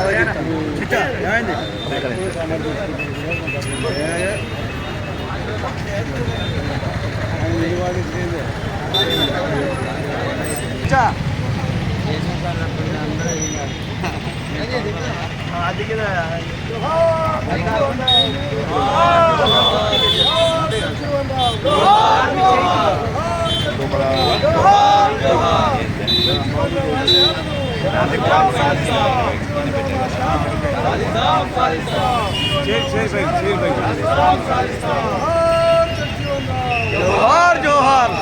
బాగాగిస్తాం చిట్టా ఏమైంది అది కదా లోపల జోహార్ జోహార్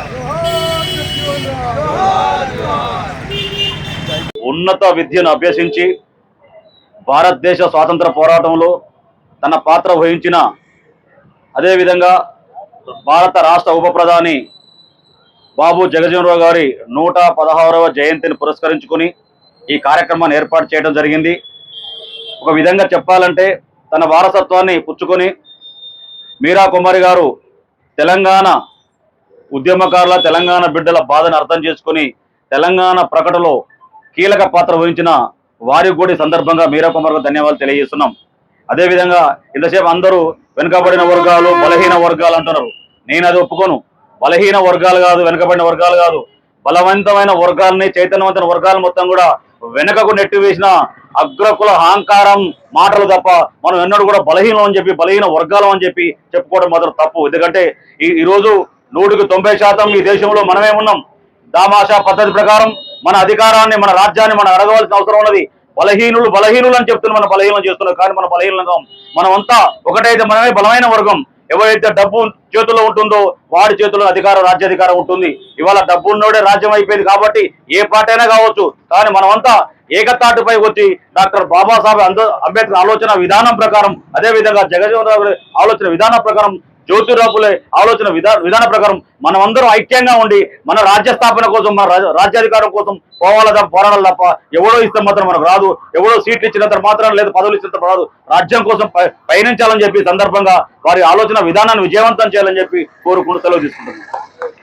ఉన్నత విద్యను అభ్యసించి భారతదేశ స్వాతంత్ర పోరాటంలో తన పాత్ర వహించిన అదేవిధంగా భారత రాష్ట్ర ఉప ప్రధాని బాబు జగజీవనరావు గారి నూట పదహారవ జయంతిని పురస్కరించుకుని ఈ కార్యక్రమాన్ని ఏర్పాటు చేయడం జరిగింది. ఒక విధంగా చెప్పాలంటే తన వారసత్వాన్ని పుచ్చుకొని మీరా కుమారి గారు తెలంగాణ ఉద్యమకారుల తెలంగాణ బిడ్డల బాధను అర్థం చేసుకొని తెలంగాణ ప్రకటనలో కీలక పాత్ర వహించిన వారికి కూడా సందర్భంగా మీరా కుమార్ గారు ధన్యవాదాలు తెలియజేస్తున్నాం. అదేవిధంగా ఇంతసేపు అందరూ వెనుకబడిన వర్గాలు బలహీన వర్గాలు అంటున్నారు. నేను అది ఒప్పుకోను. బలహీన వర్గాలు కాదు వెనుకబడిన వర్గాలు కాదు. బలవంతమైన వర్గాలని చైతన్యవంతమైన వర్గాలు మొత్తం కూడా వెనకకు నెట్టి వేసిన అగ్రకుల అహంకారం మాటలు తప్ప మనం ఎన్నడూ కూడా బలహీనం అని చెప్పి బలహీన వర్గాలం అని చెప్పి చెప్పుకోవడం మాత్రం తప్పు. ఎందుకంటే ఈ ఈరోజు నూటికి తొంభై శాతం ఈ దేశంలో మనమే ఉన్నాం. దామాషా పద్ధతి ప్రకారం మన అధికారాన్ని మన రాజ్యాన్ని మనం అడగవలసిన అవసరం ఉన్నది. బలహీనులు బలహీనులు అని చెప్తున్న మన బలహీనం చేస్తున్నారు. కానీ మన బలహీనంగా మనమంతా ఒకటైతే మనమే బలమైన వర్గం. ఎవరైతే డబ్బు చేతుల్లో ఉంటుందో వాడి చేతుల్లో అధికారం రాజ్యాధికారం ఉంటుంది. ఇవాళ డబ్బు ఉన్నోడే రాజ్యం అయిపోయింది కాబట్టి ఏ పార్టీ కావచ్చు. కానీ మనమంతా ఏకతాటిపై వచ్చి డాక్టర్ బాబాసాహెబ్ అంబేద్కర్ ఆలోచన విధానం ప్రకారం అదే విధంగా ఆలోచన విధానం ప్రకారం జ్యోతిరాపుల ఆలోచన విధా విధాన ప్రకారం మనం అందరం ఐక్యంగా ఉండి మన రాజ్య స్థాపన కోసం మన రాజ్యాధికారం కోసం పోవాల తప్ప పోరాడాలి తప్ప ఎవడో ఇస్తే మాత్రం మనకు రాదు. ఎవడో సీట్లు ఇచ్చినంత మాత్రం లేదు పదవులు ఇచ్చినంత రాదు. రాజ్యం కోసం పయనించాలని చెప్పి సందర్భంగా వారి ఆలోచన విధానాన్ని విజయవంతం చేయాలని చెప్పి కోరుకుంటూ సెలవు తీసుకుంటున్నాను.